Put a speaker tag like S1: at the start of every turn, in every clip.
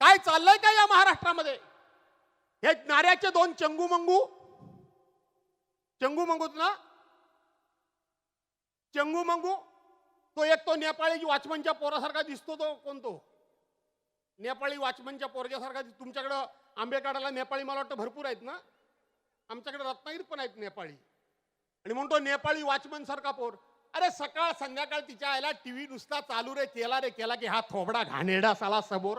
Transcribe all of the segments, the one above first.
S1: काय चाललंय का या महाराष्ट्रामध्ये? हे नाऱ्याचे दोन चंगू मंगू? चंगू मंगूत ना? चंगू मंगू? तो एक तो नेपाळी वाचमनच्या पोरासारखा दिसतो तो कोणतो नेपाळी वाचमनच्या पोरग्यासारखा तुमच्याकडं आंबेकाडाला नेपाळी मला वाटतं भरपूर आहेत ना? आमच्याकडे रत्नागिरीत पण आहेत नेपाळी. आणि म्हणतो नेपाळी वाचमन सारखा पोर. अरे सकाळ संध्याकाळ तिच्या आईला टीव्ही नुसता चालू रे केला रे केला की हा थोबडा घाणेरडा साला समोर.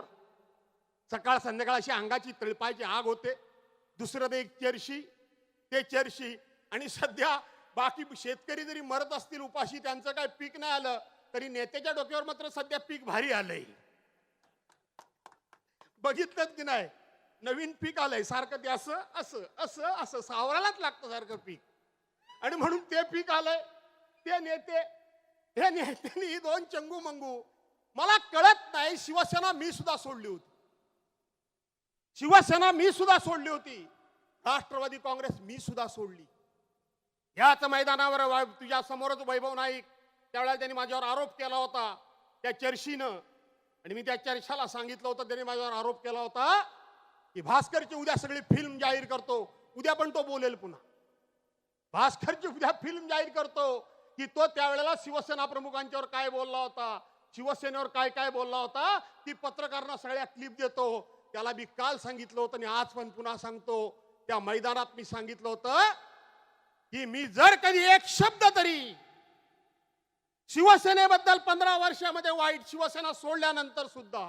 S1: सकाळ संध्याकाळ अशी अंगाची तळपायची आग होते. दुसरं ते एक चर्शी ते चर्शी. आणि सध्या बाकी शेतकरी जरी मरत असतील उपाशी त्यांचं काय पीक नाही आलं तरी नेत्याच्या डोक्यावर मात्र सध्या पीक भारी आलंय. बघितलं की नाही? नवीन पीक आलंय. सारखं ते असं असं असं असं. सावरालाच लागतं सारखं पीक. आणि म्हणून ते पीक आलंय. ते नेते हे नेत्यांनी दोन चंगू मंगू मला कळत नाही शिवसेना मी सुद्धा सोडली होती. शिवसेना मी सुद्धा सोडली होती. राष्ट्रवादी काँग्रेस मी सुद्धा सोडली. याच मैदानावर तुझ्या समोरच वैभव नाईक त्यावेळेला त्यांनी माझ्यावर आरोप केला होता त्या चर्शीनं. आणि मी त्या चर्चाला सांगितलं होतं त्यांनी माझ्यावर आरोप केला होता की भास्करची उद्या सगळी फिल्म जाहीर करतो उद्या पण तो बोलेल पुन्हा. भास्करची उद्या फिल्म जाहीर करतो की तो त्यावेळेला शिवसेना प्रमुखांच्यावर काय बोलला होता शिवसेनेवर काय काय बोलला होता ती पत्रकारांना सगळ्या क्लिप देतो त्याला मी काल सांगितलं होतं आणि आज पण पुन्हा सांगतो. त्या मैदानात मी सांगितलं होतं की मी जर कधी एक शब्द तरी शिवसेनेबद्दल पंधरा वर्षामध्ये वाईट शिवसेना सोडल्यानंतर सुद्धा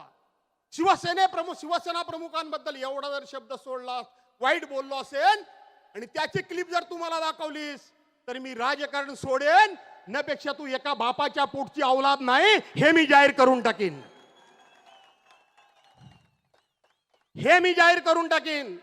S1: शिवसेने प्रमुख शिवसेना प्रमुखांबद्दल एवढा जर शब्द सोडला वाईट बोललो असेल आणि त्याची क्लिप जर तुम्हाला दाखवलीस तर मी राजकारण सोडेन नपेक्षा तू एका बापाच्या पोटची अवलाद नाही हे मी जाहीर करून टाकीन. हे मी जाहीर करून टाकीन.